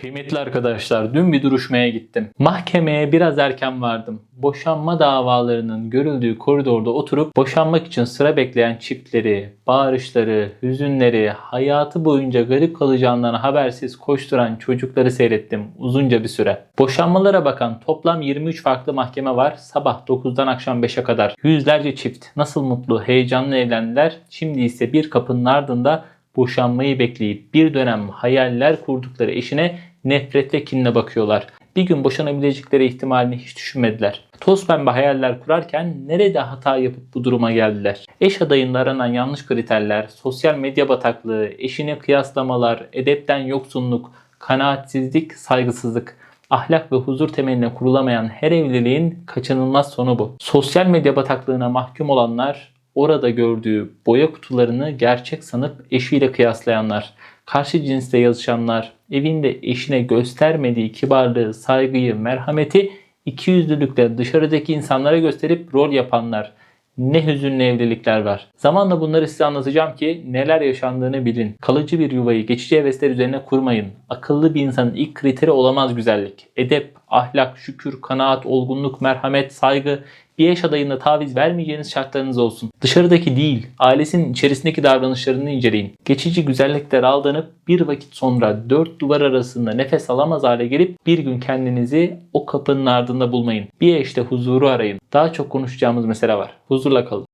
Kıymetli arkadaşlar, dün bir duruşmaya gittim. Mahkemeye biraz erken vardım. Boşanma davalarının görüldüğü koridorda oturup boşanmak için sıra bekleyen çiftleri, bağırışları, hüzünleri, hayatı boyunca garip kalacağından habersiz koşturan çocukları seyrettim uzunca bir süre. Boşanmalara bakan toplam 23 farklı mahkeme var. Sabah 9'dan akşam 5'e kadar. Yüzlerce çift nasıl mutlu, heyecanlı evlendiler. Şimdi ise bir kapının ardında boşanmayı bekleyip bir dönem hayaller kurdukları eşine nefret ve kinle bakıyorlar. Bir gün boşanabilecekleri ihtimalini hiç düşünmediler. Toz pembe hayaller kurarken nerede hata yapıp bu duruma geldiler? Eş adayında aranan yanlış kriterler, sosyal medya bataklığı, eşine kıyaslamalar, edepten yoksunluk, kanaatsizlik, saygısızlık ahlak ve huzur temeline kurulamayan her evliliğin kaçınılmaz sonu bu. Sosyal medya bataklığına mahkum olanlar orada gördüğü boya kutularını gerçek sanıp eşiyle kıyaslayanlar, karşı cinsle yazışanlar, evinde eşine göstermediği kibarlığı, saygıyı, merhameti ikiyüzlülükle dışarıdaki insanlara gösterip rol yapanlar, ne hüzünlü evlilikler var. Zamanla bunları size anlatacağım ki neler yaşandığını bilin. Kalıcı bir yuvayı geçici hevesler üzerine kurmayın. Akıllı bir insanın ilk kriteri olamaz güzellik. Edep, ahlak, şükür, kanaat, olgunluk, merhamet, saygı, bir eş adayında taviz vermeyeceğiniz şartlarınız olsun. Dışarıdaki değil, ailesinin içerisindeki davranışlarını inceleyin. Geçici güzellikler aldanıp bir vakit sonra dört duvar arasında nefes alamaz hale gelip bir gün kendinizi o kapının ardında bulmayın. Bir eşte huzuru arayın. Daha çok konuşacağımız mesele var. Huzurla kalın.